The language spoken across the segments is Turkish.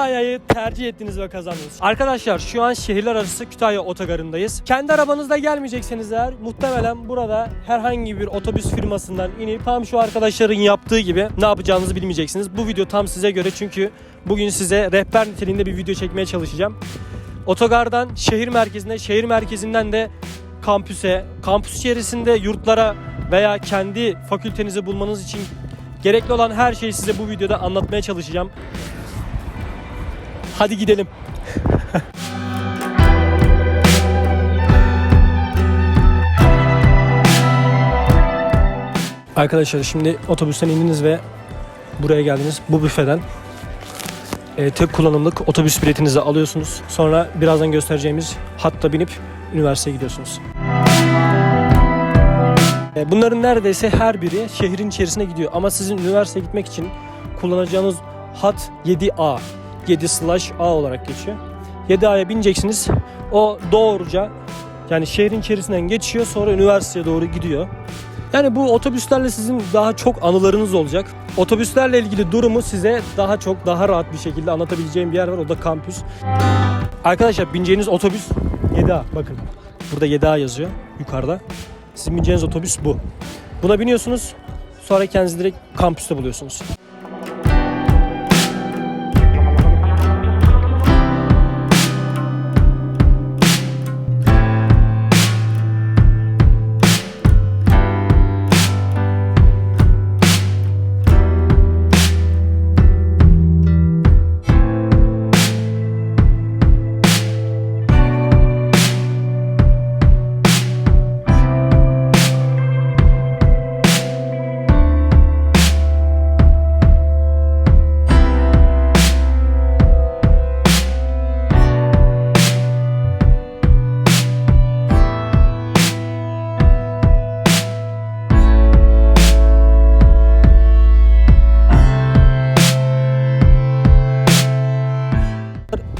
Kütahya'yı tercih ettiniz ve kazandınız. Arkadaşlar şu an şehirler arası Kütahya otogarındayız. Kendi arabanızda gelmeyecekseniz eğer muhtemelen burada herhangi bir otobüs firmasından inip tam şu arkadaşların yaptığı gibi ne yapacağınızı bilmeyeceksiniz. Bu video tam size göre çünkü bugün size rehber niteliğinde bir video çekmeye çalışacağım. Otogardan şehir merkezine, şehir merkezinden de kampüse, kampüs içerisinde yurtlara veya kendi fakültenizi bulmanız için gerekli olan her şeyi size bu videoda anlatmaya çalışacağım. Hadi gidelim. Arkadaşlar şimdi otobüsten indiniz ve buraya geldiniz. Bu büfeden e, tek kullanımlık otobüs biletinizi alıyorsunuz. Sonra birazdan göstereceğimiz hatta binip üniversiteye gidiyorsunuz. E, Bunların neredeyse her biri şehrin içerisine gidiyor. Ama sizin üniversiteye gitmek için kullanacağınız hat 7A. 7 slash A olarak geçiyor. 7A'ya bineceksiniz. O doğruca yani şehrin içerisinden geçiyor sonra üniversiteye doğru gidiyor. Yani bu otobüslerle sizin daha çok anılarınız olacak. Otobüslerle ilgili durumu size daha çok daha rahat bir şekilde anlatabileceğim bir yer var. O da kampüs. Arkadaşlar bineceğiniz otobüs 7A. Bakın burada 7A yazıyor yukarıda. Sizin bineceğiniz otobüs bu. Buna biniyorsunuz. Sonra kendinizi direkt kampüste buluyorsunuz.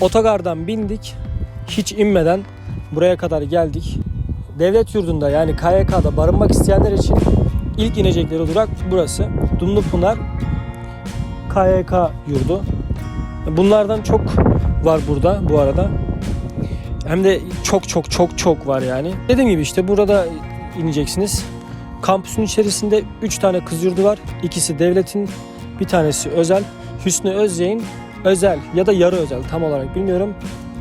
Otogardan bindik. Hiç inmeden buraya kadar geldik. Devlet yurdunda yani KYK'da barınmak isteyenler için ilk inecekleri durak burası. Dumlupınar KYK yurdu. Bunlardan çok var burada bu arada. Hem de çok çok çok çok var yani. Dediğim gibi işte burada ineceksiniz. Kampüsün içerisinde 3 tane kız yurdu var. İkisi devletin, bir tanesi özel. Hüsnü Özyay'ın özel ya da yarı özel tam olarak bilmiyorum.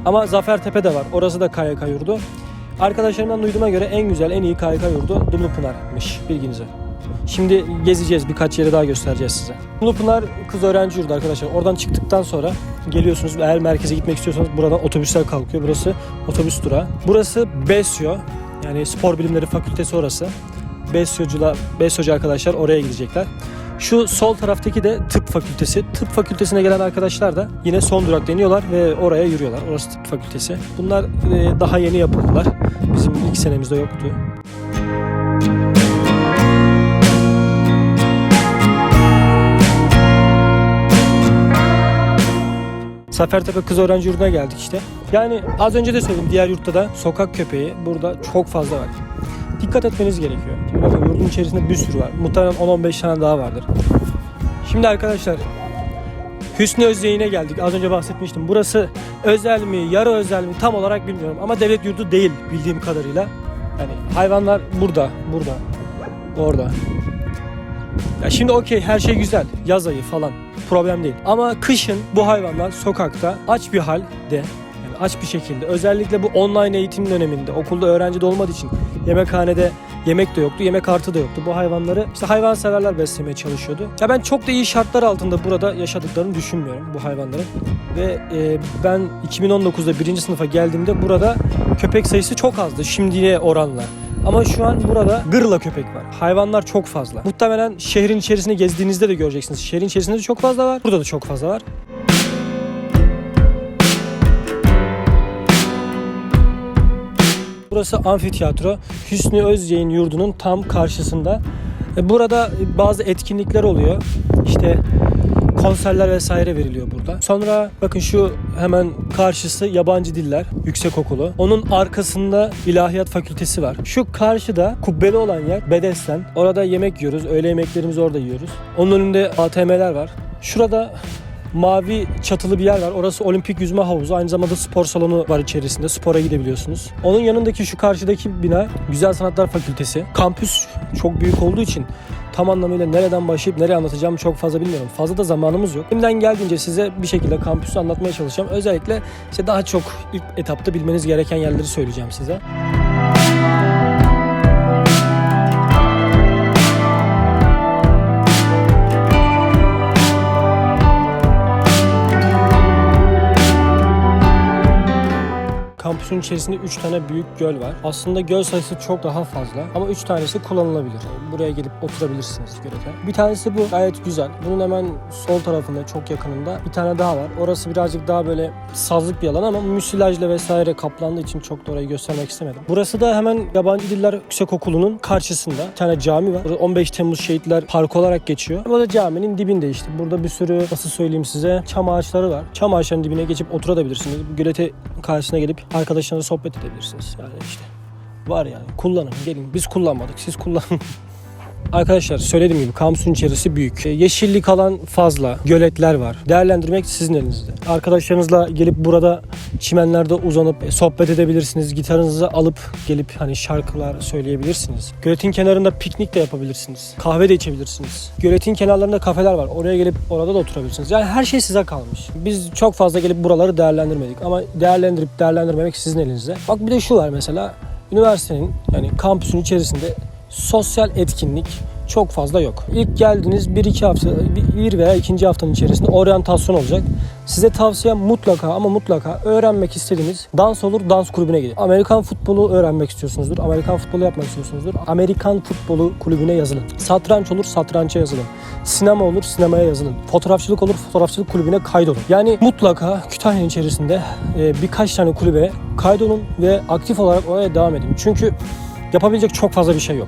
Ama Zafertepe de var. Orası da KYK yurdu. Arkadaşlarımdan duyduğuma göre en güzel, en iyi KYK yurdu Dumlupınar'mış bilginize. Şimdi gezeceğiz, birkaç yeri daha göstereceğiz size. Dumlupınar kız öğrenci yurdu arkadaşlar. Oradan çıktıktan sonra geliyorsunuz. Eğer merkeze gitmek istiyorsanız buradan otobüsler kalkıyor. Burası otobüs durağı. Burası BESYO. Yani Spor Bilimleri Fakültesi orası. BESYO'cular, BESYO'cu arkadaşlar oraya gidecekler. Şu sol taraftaki de tıp fakültesi. Tıp fakültesine gelen arkadaşlar da yine son durak deniyorlar ve oraya yürüyorlar. Orası tıp fakültesi. Bunlar e, daha yeni yapıldılar. Bizim ilk senemizde yoktu. Zafertepe Kız Öğrenci Yurdu'na geldik işte. Yani az önce de söyledim diğer yurtta da sokak köpeği burada çok fazla var. Dikkat etmeniz gerekiyor. İçerisinde bir sürü var. Muhtemelen 10-15 tane daha vardır. Şimdi arkadaşlar Hüsnü Özyayın'a geldik. Az önce bahsetmiştim. Burası özel mi, yarı özel mi tam olarak bilmiyorum. Ama devlet yurdu değil bildiğim kadarıyla. Yani hayvanlar burada, burada, orada. Ya şimdi okey her şey güzel. Yaz ayı falan problem değil. Ama kışın bu hayvanlar sokakta aç bir halde aç bir şekilde özellikle bu online eğitim döneminde okulda öğrenci de olmadığı için yemekhanede yemek de yoktu, yemek kartı da yoktu. Bu hayvanları işte hayvanseverler beslemeye çalışıyordu. Ya ben çok da iyi şartlar altında burada yaşadıklarını düşünmüyorum bu hayvanların. Ve e, ben 2019'da birinci sınıfa geldiğimde burada köpek sayısı çok azdı şimdiye oranla. Ama şu an burada gırla köpek var. Hayvanlar çok fazla. Muhtemelen şehrin içerisinde gezdiğinizde de göreceksiniz. Şehrin içerisinde de çok fazla var. Burada da çok fazla var. Burası amfiteyatro. Hüsnü Özyay'ın yurdunun tam karşısında. E, Burada bazı etkinlikler oluyor. İşte konserler vesaire veriliyor burada. Sonra bakın şu hemen karşısı yabancı diller yüksek okulu. Onun arkasında ilahiyat fakültesi var. Şu karşıda kubbeli olan yer Bedesten. Orada yemek yiyoruz. Öğle yemeklerimizi orada yiyoruz. Onun önünde ATM'ler var. Şurada mavi çatılı bir yer var. Orası olimpik yüzme havuzu. Aynı zamanda spor salonu var içerisinde. Spora gidebiliyorsunuz. Onun yanındaki şu karşıdaki bina Güzel Sanatlar Fakültesi. Kampüs çok büyük olduğu için tam anlamıyla nereden başlayıp nereye anlatacağımı çok fazla bilmiyorum. Fazla da zamanımız yok. Elimden geldiğince size bir şekilde kampüsü anlatmaya çalışacağım. Özellikle işte daha çok ilk etapta bilmeniz gereken yerleri söyleyeceğim size. Kampüsün içerisinde 3 tane büyük göl var. Aslında göl sayısı çok daha fazla ama 3 tanesi kullanılabilir. Buraya gelip oturabilirsiniz gölete. Bir tanesi bu gayet güzel. Bunun hemen sol tarafında çok yakınında bir tane daha var. Orası birazcık daha böyle sazlık bir alan ama müsilajla vesaire kaplandığı için çok da orayı göstermek istemedim. Burası da hemen Yabancı Diller Yüksekokulu'nun karşısında. Bir tane cami var. Burada 15 Temmuz Şehitler Parkı olarak geçiyor. Bu da caminin dibinde işte. Burada bir sürü nasıl söyleyeyim size çam ağaçları var. Çam ağaçlarının dibine geçip oturabilirsiniz. Gölete karşısına gelip arkadaşlarınızla sohbet edebilirsiniz. Yani işte var yani kullanın gelin biz kullanmadık siz kullanın. Arkadaşlar söylediğim gibi kampüsün içerisi büyük. E, Yeşillik alan fazla. Göletler var. Değerlendirmek sizin elinizde. Arkadaşlarınızla gelip burada çimenlerde uzanıp e, sohbet edebilirsiniz. Gitarınızı alıp gelip hani şarkılar söyleyebilirsiniz. Göletin kenarında piknik de yapabilirsiniz. Kahve de içebilirsiniz. Göletin kenarlarında kafeler var. Oraya gelip orada da oturabilirsiniz. Yani her şey size kalmış. Biz çok fazla gelip buraları değerlendirmedik ama değerlendirip değerlendirmemek sizin elinizde. Bak bir de şu var mesela üniversitenin yani kampüsün içerisinde sosyal etkinlik çok fazla yok. İlk geldiğiniz 1-2 hafta, bir veya ikinci haftanın içerisinde oryantasyon olacak. Size tavsiyem mutlaka ama mutlaka öğrenmek istediğiniz dans olur dans kulübüne gidin. Amerikan futbolu öğrenmek istiyorsunuzdur. Amerikan futbolu yapmak istiyorsunuzdur. Amerikan futbolu kulübüne yazılın. Satranç olur satrança yazılın. Sinema olur sinemaya yazılın. Fotoğrafçılık olur fotoğrafçılık kulübüne kaydolun. Yani mutlaka Kütahya'nın içerisinde e, birkaç tane kulübe kaydolun ve aktif olarak oraya devam edin. Çünkü yapabilecek çok fazla bir şey yok.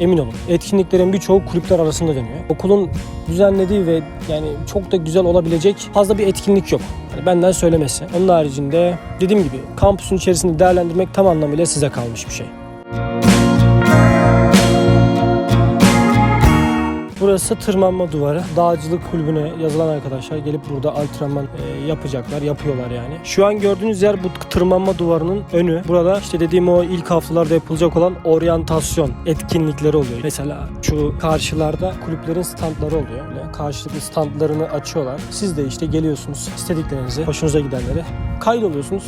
Emin olun. Etkinliklerin birçoğu kulüpler arasında dönüyor. Okulun düzenlediği ve yani çok da güzel olabilecek fazla bir etkinlik yok. Yani benden söylemesi. Onun haricinde dediğim gibi kampüsün içerisinde değerlendirmek tam anlamıyla size kalmış bir şey. Burası tırmanma duvarı. Dağcılık kulübüne yazılan arkadaşlar gelip burada antrenman e, yapacaklar, yapıyorlar yani. Şu an gördüğünüz yer bu tırmanma duvarının önü. Burada işte dediğim o ilk haftalarda yapılacak olan oryantasyon etkinlikleri oluyor. Mesela şu karşılarda kulüplerin standları oluyor. Böyle karşılıklı standlarını açıyorlar. Siz de işte geliyorsunuz istediklerinizi, hoşunuza gidenleri kaydoluyorsunuz.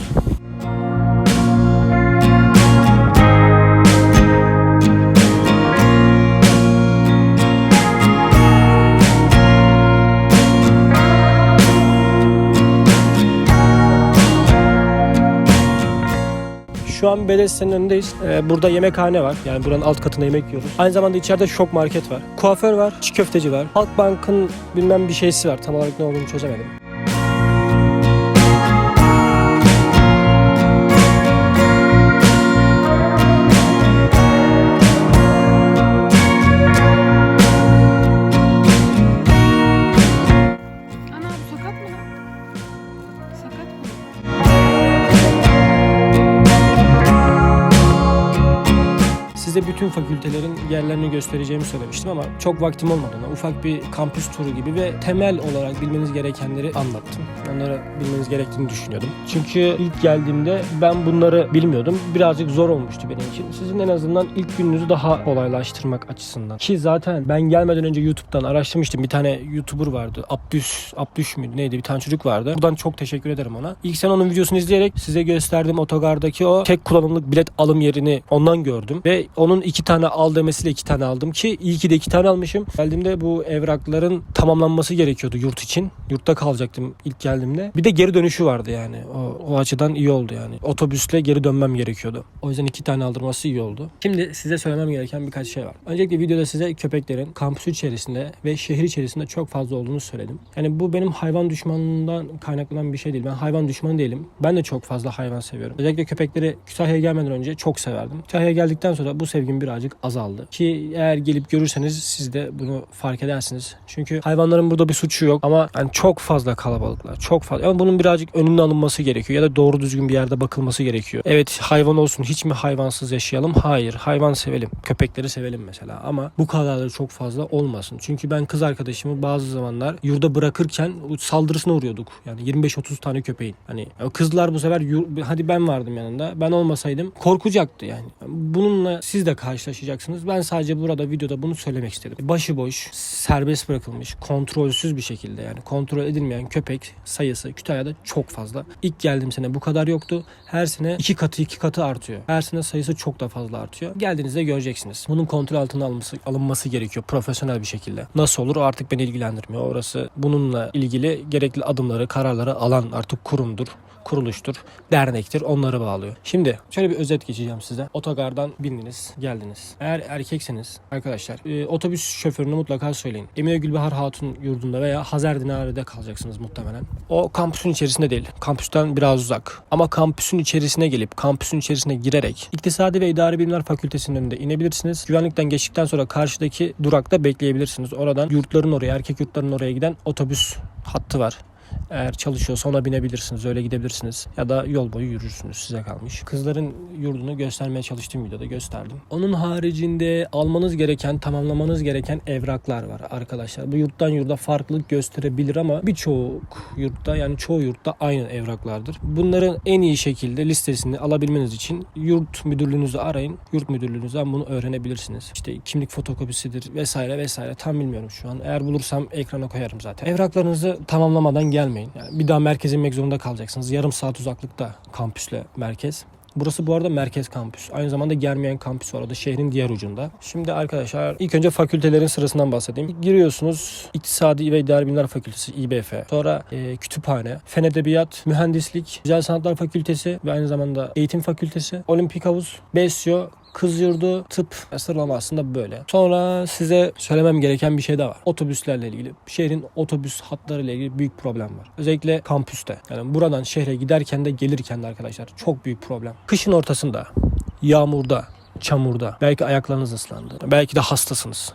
An Belediyesi'nin önündeyiz. Ee, burada yemekhane var. Yani buranın alt katında yemek yiyoruz. Aynı zamanda içeride şok market var. Kuaför var, çiğ köfteci var. Halkbank'ın bilmem bir şeysi var. Tam olarak ne olduğunu çözemedim. Bütün fakültelerin yerlerini göstereceğimi söylemiştim ama çok vaktim olmadığına ufak bir kampüs turu gibi ve temel olarak bilmeniz gerekenleri anlattım. Onları bilmeniz gerektiğini düşünüyordum. Çünkü ilk geldiğimde ben bunları bilmiyordum. Birazcık zor olmuştu benim için. Sizin en azından ilk gününüzü daha kolaylaştırmak açısından. Ki zaten ben gelmeden önce YouTube'dan araştırmıştım. Bir tane YouTuber vardı. Abdüs, Abdüş müydü neydi bir tane çocuk vardı. Buradan çok teşekkür ederim ona. İlk sen onun videosunu izleyerek size gösterdiğim otogardaki o tek kullanımlık bilet alım yerini ondan gördüm. Ve onun iki tane al demesiyle iki tane aldım ki iyi ki de iki tane almışım. Geldiğimde bu evrakların tamamlanması gerekiyordu yurt için. Yurtta kalacaktım ilk geldiğimde. Bir de geri dönüşü vardı yani. O, o açıdan iyi oldu yani. Otobüsle geri dönmem gerekiyordu. O yüzden iki tane aldırması iyi oldu. Şimdi size söylemem gereken birkaç şey var. Öncelikle videoda size köpeklerin kampüs içerisinde ve şehir içerisinde çok fazla olduğunu söyledim. Yani bu benim hayvan düşmanlığından kaynaklanan bir şey değil. Ben hayvan düşmanı değilim. Ben de çok fazla hayvan seviyorum. Özellikle köpekleri Kütahya'ya gelmeden önce çok severdim. Kütahya'ya geldikten sonra bu sevgim sayım birazcık azaldı. Ki eğer gelip görürseniz siz de bunu fark edersiniz. Çünkü hayvanların burada bir suçu yok ama yani çok fazla kalabalıklar. Çok fazla. Ama bunun birazcık önünde alınması gerekiyor ya da doğru düzgün bir yerde bakılması gerekiyor. Evet hayvan olsun hiç mi hayvansız yaşayalım? Hayır. Hayvan sevelim. Köpekleri sevelim mesela ama bu kadar da çok fazla olmasın. Çünkü ben kız arkadaşımı bazı zamanlar yurda bırakırken saldırısına uğruyorduk. Yani 25-30 tane köpeğin. Hani kızlar bu sefer hadi ben vardım yanında. Ben olmasaydım korkacaktı yani. Bununla siz de karşılaşacaksınız. Ben sadece burada videoda bunu söylemek istedim. Başıboş, serbest bırakılmış, kontrolsüz bir şekilde yani kontrol edilmeyen köpek sayısı Kütahya'da çok fazla. İlk geldiğim sene bu kadar yoktu. Her sene iki katı iki katı artıyor. Her sene sayısı çok da fazla artıyor. Geldiğinizde göreceksiniz. Bunun kontrol altına alınması, alınması gerekiyor profesyonel bir şekilde. Nasıl olur artık beni ilgilendirmiyor. Orası bununla ilgili gerekli adımları, kararları alan artık kurumdur kuruluştur, dernektir onları bağlıyor. Şimdi şöyle bir özet geçeceğim size. Otogardan bindiniz, geldiniz. Eğer erkekseniz arkadaşlar e, otobüs şoförüne mutlaka söyleyin. Emine Gülbahar Hatun yurdunda veya Hazar Dinare'de kalacaksınız muhtemelen. O kampüsün içerisinde değil. Kampüsten biraz uzak. Ama kampüsün içerisine gelip kampüsün içerisine girerek İktisadi ve İdari Bilimler Fakültesi'nin önünde inebilirsiniz. Güvenlikten geçtikten sonra karşıdaki durakta bekleyebilirsiniz. Oradan yurtların oraya, erkek yurtların oraya giden otobüs hattı var. Eğer çalışıyorsa ona binebilirsiniz. Öyle gidebilirsiniz. Ya da yol boyu yürürsünüz. Size kalmış. Kızların yurdunu göstermeye çalıştığım videoda gösterdim. Onun haricinde almanız gereken, tamamlamanız gereken evraklar var arkadaşlar. Bu yurttan yurda farklılık gösterebilir ama birçok yurtta yani çoğu yurtta aynı evraklardır. Bunların en iyi şekilde listesini alabilmeniz için yurt müdürlüğünüzü arayın. Yurt müdürlüğünüzden bunu öğrenebilirsiniz. İşte kimlik fotokopisidir vesaire vesaire. Tam bilmiyorum şu an. Eğer bulursam ekrana koyarım zaten. Evraklarınızı tamamlamadan gelmeyin. Yani bir daha merkeze inmek zorunda kalacaksınız. Yarım saat uzaklıkta kampüsle merkez. Burası bu arada merkez kampüs. Aynı zamanda Germiyan kampüs var. O da şehrin diğer ucunda. Şimdi arkadaşlar ilk önce fakültelerin sırasından bahsedeyim. Giriyorsunuz İktisadi ve İdari Bilimler Fakültesi İBF. Sonra e, kütüphane, Fen Edebiyat, Mühendislik, Güzel Sanatlar Fakültesi ve aynı zamanda Eğitim Fakültesi, Olimpik Havuz, BESYO, Kız yurdu, tıp sıralama aslında böyle. Sonra size söylemem gereken bir şey de var. Otobüslerle ilgili. Şehrin otobüs hatları ile ilgili büyük problem var. Özellikle kampüste. Yani buradan şehre giderken de gelirken de arkadaşlar çok büyük problem. Kışın ortasında, yağmurda, çamurda, belki ayaklarınız ıslandı. Belki de hastasınız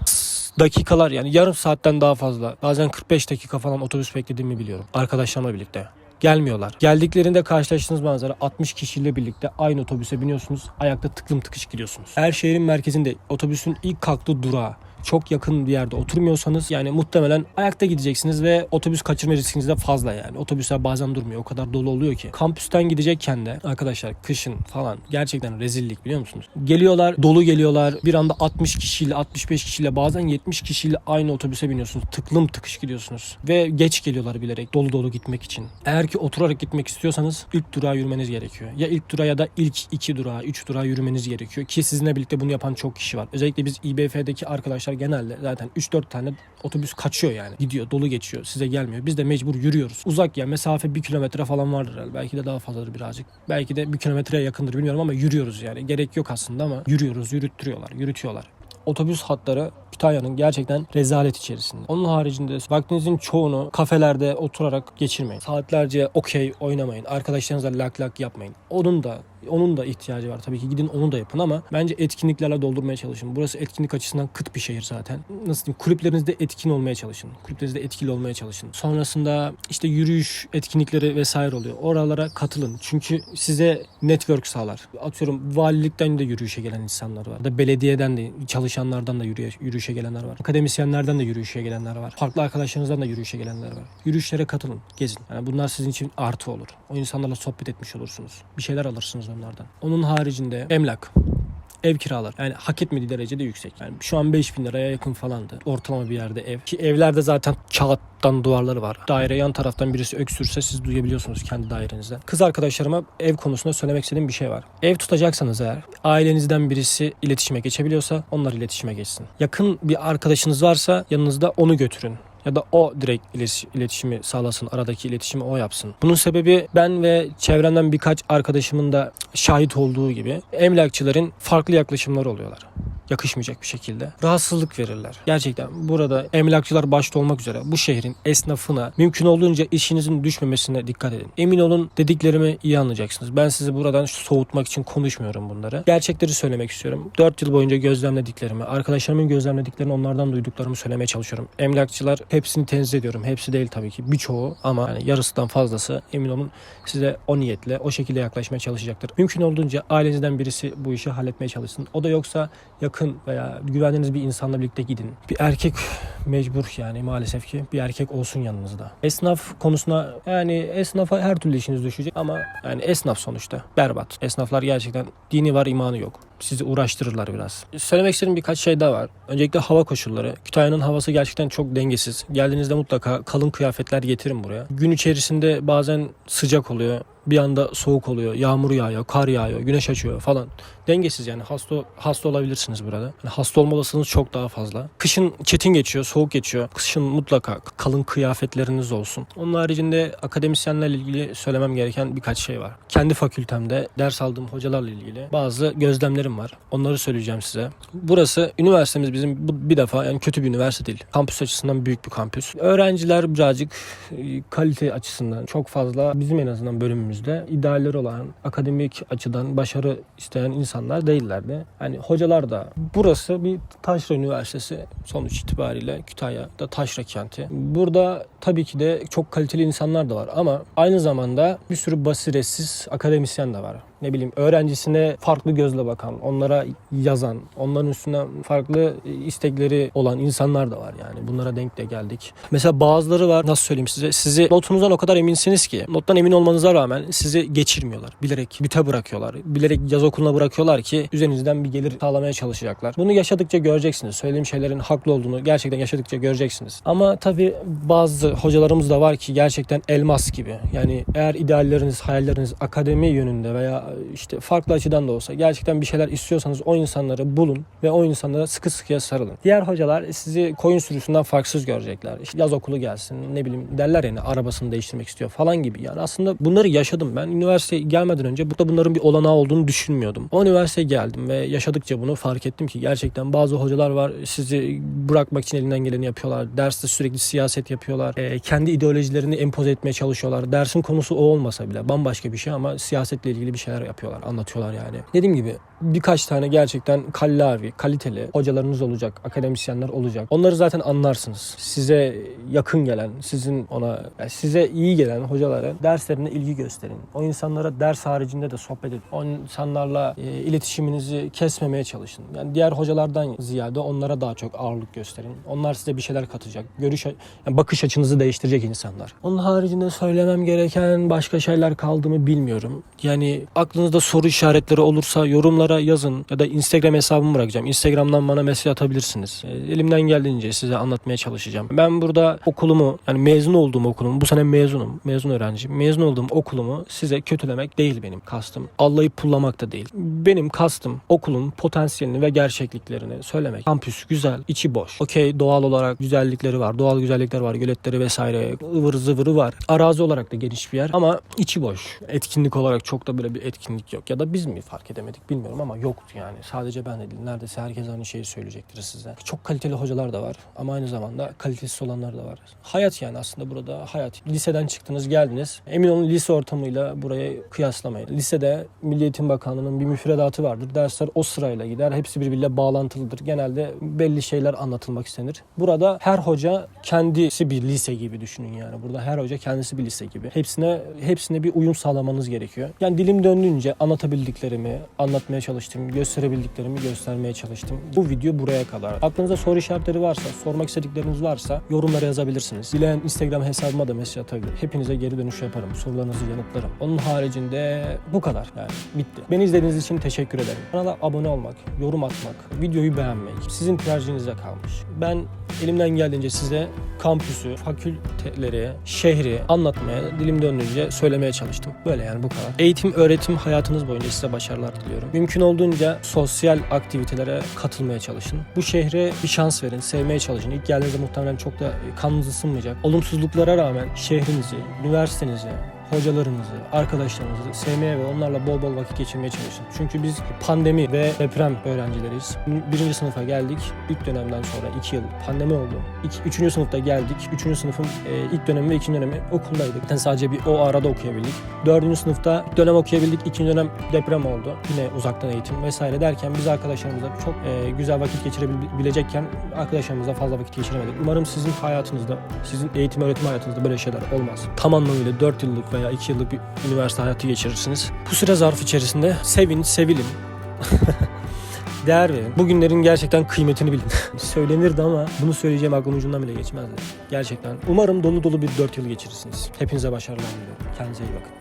dakikalar yani yarım saatten daha fazla bazen 45 dakika falan otobüs beklediğimi biliyorum arkadaşlarımla birlikte gelmiyorlar. Geldiklerinde karşılaştığınız manzara 60 kişiyle birlikte aynı otobüse biniyorsunuz. Ayakta tıklım tıkış gidiyorsunuz. Eğer şehrin merkezinde otobüsün ilk kalktığı durağa çok yakın bir yerde oturmuyorsanız yani muhtemelen ayakta gideceksiniz ve otobüs kaçırma riskiniz de fazla yani. Otobüsler bazen durmuyor. O kadar dolu oluyor ki. Kampüsten gidecekken de arkadaşlar kışın falan gerçekten rezillik biliyor musunuz? Geliyorlar, dolu geliyorlar. Bir anda 60 kişiyle, 65 kişiyle bazen 70 kişiyle aynı otobüse biniyorsunuz. Tıklım tıkış gidiyorsunuz. Ve geç geliyorlar bilerek dolu dolu gitmek için. Eğer ki oturarak gitmek istiyorsanız ilk durağa yürümeniz gerekiyor. Ya ilk durağa ya da ilk iki durağa, üç durağa yürümeniz gerekiyor. Ki sizinle birlikte bunu yapan çok kişi var. Özellikle biz İBF'deki arkadaşlar genelde zaten 3-4 tane otobüs kaçıyor yani. Gidiyor, dolu geçiyor, size gelmiyor. Biz de mecbur yürüyoruz. Uzak ya, mesafe bir kilometre falan vardır herhalde. Belki de daha fazladır birazcık. Belki de bir kilometreye yakındır bilmiyorum ama yürüyoruz yani. Gerek yok aslında ama yürüyoruz, yürüttürüyorlar, yürütüyorlar otobüs hatları Kütahya'nın gerçekten rezalet içerisinde. Onun haricinde vaktinizin çoğunu kafelerde oturarak geçirmeyin. Saatlerce okey oynamayın. Arkadaşlarınızla lak lak yapmayın. Onun da onun da ihtiyacı var. Tabii ki gidin onu da yapın ama bence etkinliklerle doldurmaya çalışın. Burası etkinlik açısından kıt bir şehir zaten. Nasıl diyeyim? Kulüplerinizde etkin olmaya çalışın. Kulüplerinizde etkili olmaya çalışın. Sonrasında işte yürüyüş etkinlikleri vesaire oluyor. Oralara katılın. Çünkü size network sağlar. Atıyorum valilikten de yürüyüşe gelen insanlar var. Da belediyeden de çalışanlardan da yürüye, yürüyüşe gelenler var. Akademisyenlerden de yürüyüşe gelenler var. Farklı arkadaşlarınızdan da yürüyüşe gelenler var. Yürüyüşlere katılın. Gezin. Yani bunlar sizin için artı olur. O insanlarla sohbet etmiş olursunuz. Bir şeyler alırsınız onlardan. Onun haricinde emlak ev kiralar. Yani hak etmediği derecede yüksek. Yani şu an 5000 liraya yakın falandı. Ortalama bir yerde ev. Ki evlerde zaten kağıttan duvarları var. Daire yan taraftan birisi öksürse siz duyabiliyorsunuz kendi dairenizde. Kız arkadaşlarıma ev konusunda söylemek istediğim bir şey var. Ev tutacaksanız eğer ailenizden birisi iletişime geçebiliyorsa onlar iletişime geçsin. Yakın bir arkadaşınız varsa yanınızda onu götürün. Ya da o direkt ilet- iletişimi sağlasın, aradaki iletişimi o yapsın. Bunun sebebi ben ve çevremden birkaç arkadaşımın da şahit olduğu gibi emlakçıların farklı yaklaşımları oluyorlar yakışmayacak bir şekilde rahatsızlık verirler. Gerçekten burada emlakçılar başta olmak üzere bu şehrin esnafına mümkün olduğunca işinizin düşmemesine dikkat edin. Emin olun dediklerimi iyi anlayacaksınız. Ben sizi buradan soğutmak için konuşmuyorum bunları. Gerçekleri söylemek istiyorum. 4 yıl boyunca gözlemlediklerimi, arkadaşlarımın gözlemlediklerini onlardan duyduklarımı söylemeye çalışıyorum. Emlakçılar hepsini tenzih ediyorum. Hepsi değil tabii ki. Birçoğu ama yani yarısından fazlası emin olun size o niyetle o şekilde yaklaşmaya çalışacaktır. Mümkün olduğunca ailenizden birisi bu işi halletmeye çalışsın. O da yoksa yakın veya güvendiğiniz bir insanla birlikte gidin. Bir erkek mecbur yani maalesef ki bir erkek olsun yanınızda. Esnaf konusuna yani esnafa her türlü işiniz düşecek ama yani esnaf sonuçta berbat. Esnaflar gerçekten dini var imanı yok. Sizi uğraştırırlar biraz. Söylemek istediğim birkaç şey daha var. Öncelikle hava koşulları. Kütahya'nın havası gerçekten çok dengesiz. Geldiğinizde mutlaka kalın kıyafetler getirin buraya. Gün içerisinde bazen sıcak oluyor. Bir anda soğuk oluyor. Yağmur yağıyor, kar yağıyor, güneş açıyor falan. Dengesiz yani hasta hasta olabilirsiniz burada. Yani hasta olma olasılığınız çok daha fazla. Kışın çetin geçiyor, soğuk geçiyor. Kışın mutlaka kalın kıyafetleriniz olsun. Onun haricinde akademisyenlerle ilgili söylemem gereken birkaç şey var. Kendi fakültemde ders aldığım hocalarla ilgili bazı gözlemlerim var. Onları söyleyeceğim size. Burası üniversitemiz bizim bu- bir defa yani kötü bir üniversite değil. Kampüs açısından büyük bir kampüs. Öğrenciler birazcık e, kalite açısından çok fazla bizim en azından bölümümüzde idealleri olan akademik açıdan başarı isteyen insanlar değillerdi. Hani hocalar da burası bir taşra üniversitesi sonuç itibariyle Kütahya'da taşra kenti. Burada tabii ki de çok kaliteli insanlar da var ama aynı zamanda bir sürü basiretsiz akademisyen de var. Ne bileyim öğrencisine farklı gözle bakan, onlara yazan, onların üstüne farklı istekleri olan insanlar da var yani. Bunlara denk de geldik. Mesela bazıları var nasıl söyleyeyim size. Sizi notunuzdan o kadar eminsiniz ki nottan emin olmanıza rağmen sizi geçirmiyorlar. Bilerek büte bırakıyorlar. Bilerek yaz okuluna bırakıyorlar ki üzerinizden bir gelir sağlamaya çalışacaklar. Bunu yaşadıkça göreceksiniz. Söylediğim şeylerin haklı olduğunu gerçekten yaşadıkça göreceksiniz. Ama tabii bazı hocalarımız da var ki gerçekten elmas gibi. Yani eğer idealleriniz, hayalleriniz akademi yönünde veya işte farklı açıdan da olsa gerçekten bir şeyler istiyorsanız o insanları bulun ve o insanlara sıkı sıkıya sarılın. Diğer hocalar sizi koyun sürüsünden farksız görecekler. İşte yaz okulu gelsin ne bileyim derler yani arabasını değiştirmek istiyor falan gibi. Yani aslında bunları yaşadım ben. Üniversiteye gelmeden önce burada bunların bir olanağı olduğunu düşünmüyordum. O üniversiteye geldim ve yaşadıkça bunu fark ettim ki gerçekten bazı hocalar var sizi bırakmak için elinden geleni yapıyorlar. Derste sürekli siyaset yapıyorlar. Ee, kendi ideolojilerini empoze etmeye çalışıyorlar. Dersin konusu o olmasa bile bambaşka bir şey ama siyasetle ilgili bir şeyler yapıyorlar, anlatıyorlar yani. Dediğim gibi birkaç tane gerçekten kallavi, kaliteli hocalarınız olacak, akademisyenler olacak. Onları zaten anlarsınız. Size yakın gelen, sizin ona yani size iyi gelen hocalara derslerine ilgi gösterin. O insanlara ders haricinde de sohbet edin. O insanlarla e, iletişiminizi kesmemeye çalışın. Yani diğer hocalardan ziyade onlara daha çok ağırlık gösterin. Onlar size bir şeyler katacak. Görüş yani bakış açınızı değiştirecek insanlar. Onun haricinde söylemem gereken başka şeyler kaldı mı bilmiyorum. Yani aklınızda soru işaretleri olursa yorumlara yazın ya da Instagram hesabımı bırakacağım. Instagram'dan bana mesaj atabilirsiniz. E, Elimden geldiğince size anlatmaya çalışacağım. Ben burada okulumu yani mezun olduğum okulumu bu sene mezunum. Mezun öğrenciyim. Mezun olduğum okulumu size kötülemek değil benim kastım. Allah'ı pullamak da değil. Benim kastım okulun potansiyelini ve gerçekliklerini söylemek. Kampüs güzel, içi boş. Okey doğal olarak güzellikleri var. Doğal güzellikler var. Göletleri vesaire ıvır zıvırı var. Arazi olarak da geniş bir yer ama içi boş. Etkinlik olarak çok da böyle bir etkinlik yok. Ya da biz mi fark edemedik bilmiyorum ama yoktu yani. Sadece ben de değil. Neredeyse herkes aynı şeyi söyleyecektir size. Çok kaliteli hocalar da var ama aynı zamanda kalitesiz olanlar da var. Hayat yani aslında burada hayat. Liseden çıktınız geldiniz. Emin olun lise ortamıyla burayı kıyaslamayın. Lisede Milli Eğitim Bakanlığı'nın bir müfredatı vardır. Dersler o sırayla gider. Hepsi birbiriyle bağlantılıdır. Genelde belli şeyler anlatılmak istenir. Burada her hoca kendisi bir lise gibi düşünün yani. Burada her hoca kendisi bir lise gibi. Hepsine hepsine bir uyum sağlamanız gerekiyor. Yani dilim döndüğünce anlatabildiklerimi anlatmaya çalıştım. Gösterebildiklerimi göstermeye çalıştım. Bu video buraya kadar. Aklınızda soru işaretleri varsa, sormak istedikleriniz varsa yorumlara yazabilirsiniz. Dileyen Instagram hesabıma da mesaj atabilir. Hepinize geri dönüş yaparım. Sorularınızı yanıtlarım. Onun haricinde bu kadar. Yani bitti. Beni izlediğiniz için teşekkür ederim. Kanala abone olmak, yorum atmak, videoyu beğenmek sizin tercihinize kalmış. Ben elimden geldiğince size kampüsü, fakülteleri, şehri anlatmaya, dilim döndüğünce söylemeye çalıştım. Böyle yani bu kadar. Eğitim, öğretim hayatınız boyunca size başarılar diliyorum. Mümkün Mümkün olduğunca sosyal aktivitelere katılmaya çalışın. Bu şehre bir şans verin, sevmeye çalışın. İlk geldiğinizde muhtemelen çok da kanınız ısınmayacak. Olumsuzluklara rağmen şehrinizi, üniversitenizi, hocalarınızı, arkadaşlarınızı sevmeye ve onlarla bol bol vakit geçirmeye çalışın. Çünkü biz pandemi ve deprem öğrencileriyiz. Birinci sınıfa geldik. İlk dönemden sonra iki yıl pandemi oldu. İki, üçüncü sınıfta geldik. Üçüncü sınıfın e, ilk dönemi ve ikinci dönemi okuldaydık. Zaten sadece bir o arada okuyabildik. Dördüncü sınıfta dönem okuyabildik. ikinci dönem deprem oldu. Yine uzaktan eğitim vesaire derken biz arkadaşlarımızla çok e, güzel vakit geçirebilecekken arkadaşlarımızla fazla vakit geçiremedik. Umarım sizin hayatınızda, sizin eğitim öğretim hayatınızda böyle şeyler olmaz. Tam anlamıyla 4 yıllık veya 2 yıllık bir üniversite hayatı geçirirsiniz. Bu süre zarfı içerisinde sevin, sevilin. Değer verin. Bugünlerin gerçekten kıymetini bilin. Söylenirdi ama bunu söyleyeceğim aklım ucundan bile geçmezdi. Gerçekten. Umarım dolu dolu bir 4 yıl geçirirsiniz. Hepinize başarılar diliyorum. Kendinize iyi bakın.